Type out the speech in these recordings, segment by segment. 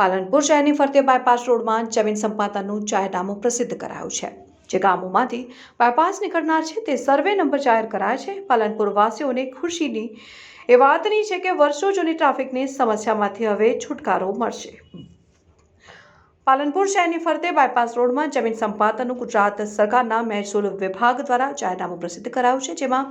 પાલનપુર શહેરની ફરતે બાયપાસ રોડમાં જમીન સંપાદનનું જાહેરનામું પ્રસિદ્ધ કરાયું છે, જે ગામોમાંથી બાયપાસ નીકળનાર છે તે સર્વે નંબર જાહેર કરાયા છે. પાલનપુર વાસીઓને ખુશીની એ વાતની છે કે વર્ષો જૂની ટ્રાફિકની સમસ્યામાંથી હવે છુટકારો મળશે. પાલનપુર શહેરની ફરતે બાયપાસ રોડમાં જમીન સંપાદનનું ગુજરાત સરકારના મહેસૂલ વિભાગ દ્વારા જાહેરનામું પ્રસિદ્ધ કરાયું છે. જેમાં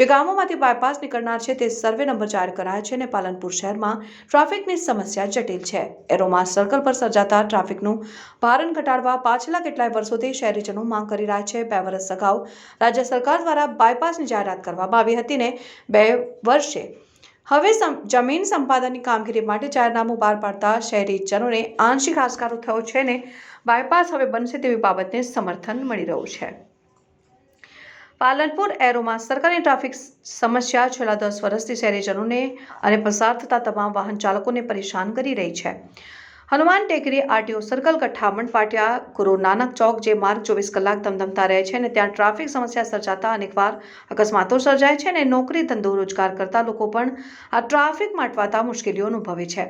જે ગામોમાંથી બાયપાસ નીકળનાર છે તે સર્વે નંબર જાહેર કરાયા છે અને પાલનપુર શહેરમાં ટ્રાફિકની સમસ્યા જટિલ છે. એરોમાં સર્કલ પર સર્જાતા ટ્રાફિકનું ભારણ ઘટાડવા પાછલા કેટલાય વર્ષોથી શહેરીજનો માંગ કરી રહ્યા છે. બે વર્ષ અગાઉ રાજ્ય સરકાર દ્વારા બાયપાસની જાહેરાત કરવામાં આવી હતી ને બે વર્ષે હવે જમીન સંપાદનની કામગીરી માટે જાહેરનામું બહાર પાડતા શહેરીજનોને આંશિક આસકારો થયો છે ને બાયપાસ હવે બનશે તેવી બાબતને સમર્થન મળી રહ્યું છે. પાલનપુર એરોમાં સરકારી ટ્રાફિક સમસ્યા છેલ્લા દસ વર્ષથી શહેરીજનોને અને પસાર થતા તમામ વાહન ચાલકોને પરેશાન કરી રહી છે. હનુમાન ટેકરી આરટીઓ સર્કલ કઠામણ પાટિયા. ગુરુ નાનક ચોક જે માર્ગ ચોવીસ કલાક ધમધમતા રહે છે અને ત્યાં ટ્રાફિક સમસ્યા સર્જાતા અનેકવાર અકસ્માતો સર્જાય છે અને નોકરી ધંધો રોજગાર કરતા લોકો પણ આ ટ્રાફિક માટવાતા મુશ્કેલીઓ અનુભવે છે.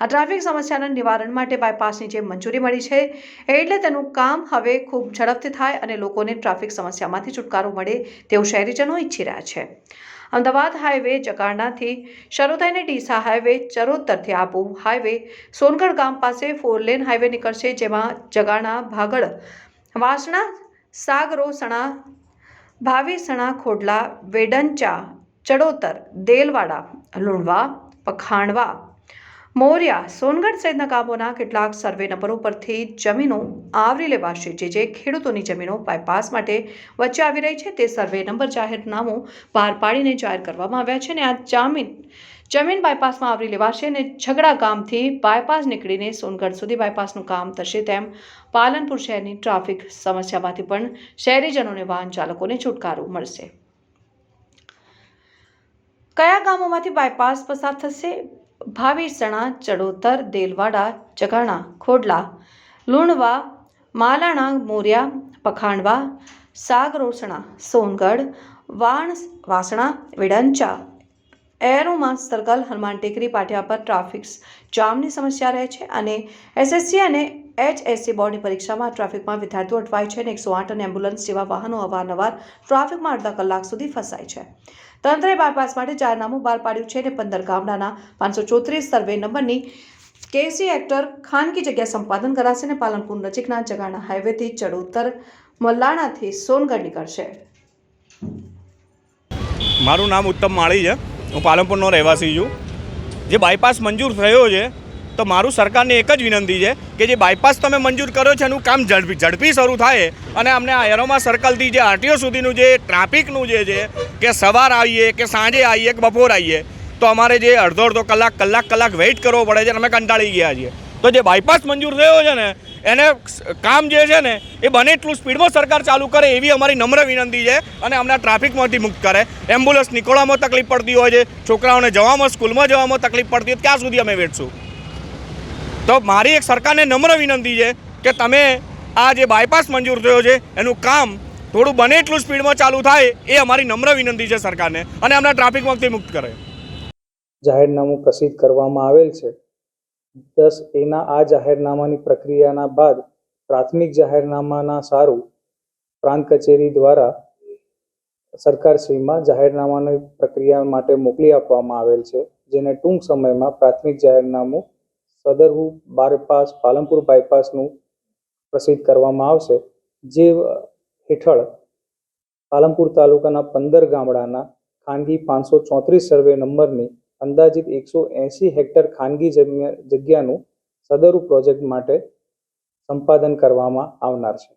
આ ટ્રાફિક સમસ્યાના નિવારણ માટે બાયપાસની જે મંજૂરી મળી છે એટલે તેનું કામ હવે ખૂબ ઝડપથી થાય અને લોકોને ટ્રાફિક સમસ્યામાંથી છુટકારો મળે તેવું શહેરીજનો ઈચ્છી રહ્યા છે. અમદાવાદ હાઈવે જકારણાથી શરૂ થઈને ડીસા હાઈવે ચરોતરથી આબુ હાઈવે સોનગઢ ગામ પાસે ફોર લેન હાઈવે નીકળશે, જેમાં જગાણા ભાગળ, વાસણા, સાગરો, સણા ભાવીસણા ખોડલા, વેડંચા, ચડોતર, દેલવાડા, લુણવા, પખાણવા મોરિયા, સોનગઢ સહિતના ગામોના કેટલાક સર્વે નંબરો પરથી જમીનો આવરી લેવાશે. જે જે ખેડૂતોની જમીનો બાયપાસ માટે વચ્ચે આવી રહી છે, તે સર્વે નંબર જાહેરનામું બહાર પાડીને જાહેર કરવામાં આવ્યા છે અને આ જામીન જમીન બાયપાસમાં આવરી લેવાશે અને ઝઘડા ગામથી બાયપાસ નીકળીને સોનગઢ સુધી બાયપાસનું કામ થશે તેમ પાલનપુર શહેરની ટ્રાફિક સમસ્યામાંથી પણ શહેરીજનોને વાહન ચાલકોને છુટકારો મળશે. કયા ગામોમાંથી બાયપાસ પસાર થશે? ભાવીસણા ચડોતર, દેલવાડા, ચગાણા, ખોડલા, લુણવા, માલાણા, મોરિયા, પખાણવા સાગરોસણા સોનગઢ, વાણ વાસણા, વિડંચા. એરોમાં સર્કલ હનુમાન ટેકરી પાટિયા પર ટ્રાફિક જામની સમસ્યા રહે છે અને એસએસસી અને એચએસસી બોર્ડની પરીક્ષામાં ટ્રાફિકમાં વિદ્યાર્થીઓ અટવાય છે અને એકસો આઠ અને એમ્બ્યુલન્સ જેવા વાહનો અવારનવાર ટ્રાફિકમાં અડધા કલાક સુધી ફસાય છે. તંત્રએ બાયપાસ માટે જાહેરનામું બહાર પાડ્યું છે અને પંદર ગામડાના પાંચસો ચોત્રીસ સર્વે નંબરની કેસી એક્ટર ખાનગી જગ્યા સંપાદન કરાશે અને પાલનપુર નજીકના જગાણા હાઈવેથી ચડોતર મલ્લાણાથી સોનગઢ નીકળશે. મારું નામ ઉત્તમ માળી છે. હું પાલનપુરનો રહેવાસી છું. જે બાયપાસ મંજૂર થયો છે તો મારું સરકારને એક જ વિનંતી છે કે જે બાયપાસ તમે મંજૂર કર્યો છે એનું કામ ઝડપી ઝડપી શરૂ થાય અને અમને આ એરોમા સર્કલથી જે આરટીઓ સુધીનું જે ટ્રાફિકનું જે છે કે સવાર આવીએ કે સાંજે આવીએ કે બપોર આવીએ, તો અમારે જે અડધો અડધો કલાક કલાક કલાક વેઇટ કરવો પડે છે અમે કંટાળી ગયા છીએ. તો જે બાયપાસ મંજૂર થયો છે ને, એને કામ જે છે ને, એ બને એટલું સ્પીડમાં સરકાર ચાલુ કરે એવી અમારી નમ્ર વિનંતી છે અને અમને ટ્રાફિકમાંથી મુક્ત કરે. એમ્બ્યુલન્સ નીકળવામાં તકલીફ પડતી હોય છે, છોકરાઓને જવામાં સ્કૂલમાં જવામાં તકલીફ પડતી હોય ત્યાં સુધી અમે વેઠશું તો મારી એક સરકારને નમ્ર વિનંતી છે કે તમે આ જે બાયપાસ મંજૂર થયો છે, એનું કામ થોડું બને એટલું સ્પીડમાં ચાલુ થાય એ અમારી નમ્ર વિનંતી છે સરકારને અને અમને ટ્રાફિકમાંથી મુક્ત કરે. જાહેરનામું પ્રસિદ્ધ કરવામાં આવેલ છે. દસ એના આ જાહેરનામાની પ્રક્રિયાના બાદ પ્રાથમિક જાહેરનામાના સારું પ્રાંત કચેરી દ્વારા સરકારશ્રીમાં જાહેરનામાની પ્રક્રિયા માટે મોકલી આપવામાં આવેલ છે, જેને ટૂંક સમયમાં પ્રાથમિક જાહેરનામું સદરહુ બાયપાસ પાલનપુર બાયપાસનું પ્રસિદ્ધ કરવામાં આવશે. જે હેઠળ પાલનપુર તાલુકાના પંદર ગામડાના ખાનગી પાંચસો ચોત્રીસ સર્વે નંબરની અંદાજિત એકસો એંસી હેક્ટર ખાનગી જગ્યાનું સદરુ પ્રોજેક્ટ માટે સંપાદન કરવામાં આવનાર છે.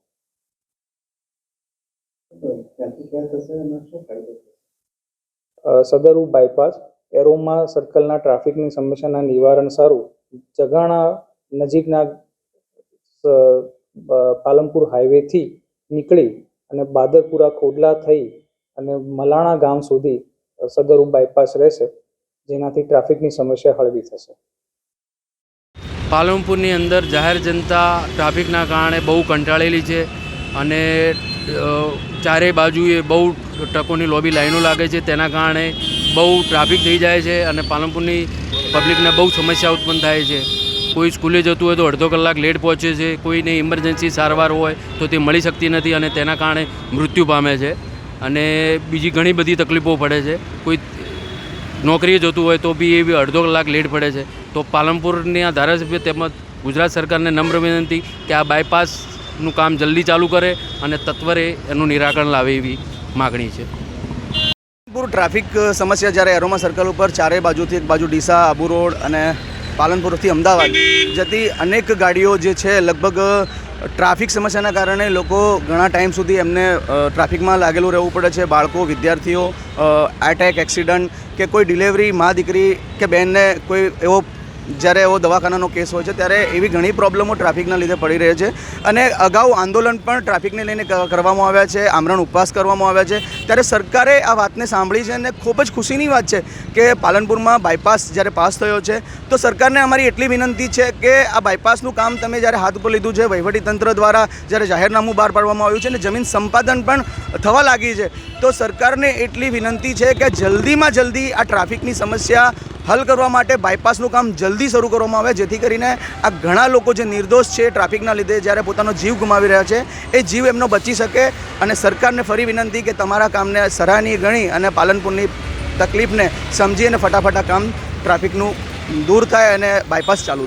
સદરુ બાયપાસ, એરોમા સર્કલના ટ્રાફિકની સમસ્યાના નિવારણ સારું જગાણા નજીકના પાલનપુર હાઈવેથી નીકળી અને બાદરપુરા ખોડલા થઈ અને મલાણા ગામ સુધી સદરૂપ બાયપાસ રહેશે, જેનાથી ટ્રાફિકની સમસ્યા હળવી થશે. પાલનપુરની અંદર જાહેર જનતા ટ્રાફિકના કારણે બહુ કંટાળેલી છે અને ચારેય ચારે બાજુએ બહુ ટ્રકોની લોબી લાઈનો લાગે છે, તેના કારણે બહુ ટ્રાફિક થઈ જાય છે અને પાલનપુરની પબ્લિકને બહુ સમસ્યા ઉત્પન્ન થાય છે. કોઈ સ્કૂલે જતું હોય તો અડધો કલાક લેટ પહોંચે છે. કોઈને ઇમરજન્સી સારવાર હોય તો તે મળી શકતી નથી અને તેના કારણે મૃત્યુ પામે છે. અને બીજી ઘણી બધી તકલીફો પડે છે. કોઈ નોકરીએ જતું હોય તો બી એ અડધો કલાક લેટ પડે છે. તો પાલનપુરના ધારાસભ્ય તેમજ ગુજરાત સરકારને નમ્ર વિનંતી કે આ બાયપાસનું કામ જલ્દી ચાલુ કરે અને તત્વરે એનું નિરાકરણ લાવે એવી માગણી છે. પાલનપુર ટ્રાફિક સમસ્યા જ્યારે એરોમા સર્કલ ઉપર ચારે બાજુથી એક બાજુ ડીસા, આબુ રોડ અને પાલનપુરથી અમદાવાદ જતી અનેક ગાડીઓ જે છે લગભગ ટ્રાફિક સમસ્યાના કારણે લોકો ઘણા ટાઈમ સુધી એમને ટ્રાફિકમાં લાગેલું રહેવું પડે છે. બાળકો, વિદ્યાર્થીઓ એટેક એક્સિડન્ટ કે કોઈ ડિલિવરી મા દીકરી કે બેનને કોઈ એવો જ્યારે એવો દવાખાનાનો કેસ હોય છે, ત્યારે એવી ઘણી પ્રોબ્લેમો ટ્રાફિકના લીધે પડી રહે છે. અને અગાઉ આંદોલન પણ ટ્રાફિકને લઈને કરવામાં આવ્યા છે, આમરણ ઉપવાસ કરવામાં આવ્યા છે. ત્યારે સરકારે આ વાતને સાંભળી છે અને ખૂબ જ ખુશીની વાત છે કે પાલનપુરમાં બાયપાસ જ્યારે પાસ થયો છે, તો સરકારને અમારી એટલી વિનંતી છે કે આ બાયપાસનું કામ તમે જ્યારે હાથ ઉપર લીધું છે, વહીવટીતંત્ર દ્વારા જ્યારે જાહેરનામું બહાર પાડવામાં આવ્યું છે અને જમીન સંપાદન પણ થવા લાગી છે, તો સરકારને એટલી વિનંતી છે કે જલ્દીમાં જલ્દી આ ટ્રાફિકની સમસ્યા હલ કરવા માટે બાયપાસનું કામ જલ્દી શરૂ કરવામાં આવે, જેથી કરીને આ ઘણા લોકો જે નિર્દોષ છે ટ્રાફિકના લીધે જ્યારે પોતાનો જીવ ગુમાવી રહ્યા છે, એ જીવ એમનો બચી શકે અને સરકારને ફરી વિનંતી કે તમારા કામને સરાહનીય ગણી અને પાલનપુરની તકલીફને સમજી અને ફટાફટ આ કામ ટ્રાફિકનું દૂર થાય અને બાયપાસ ચાલુ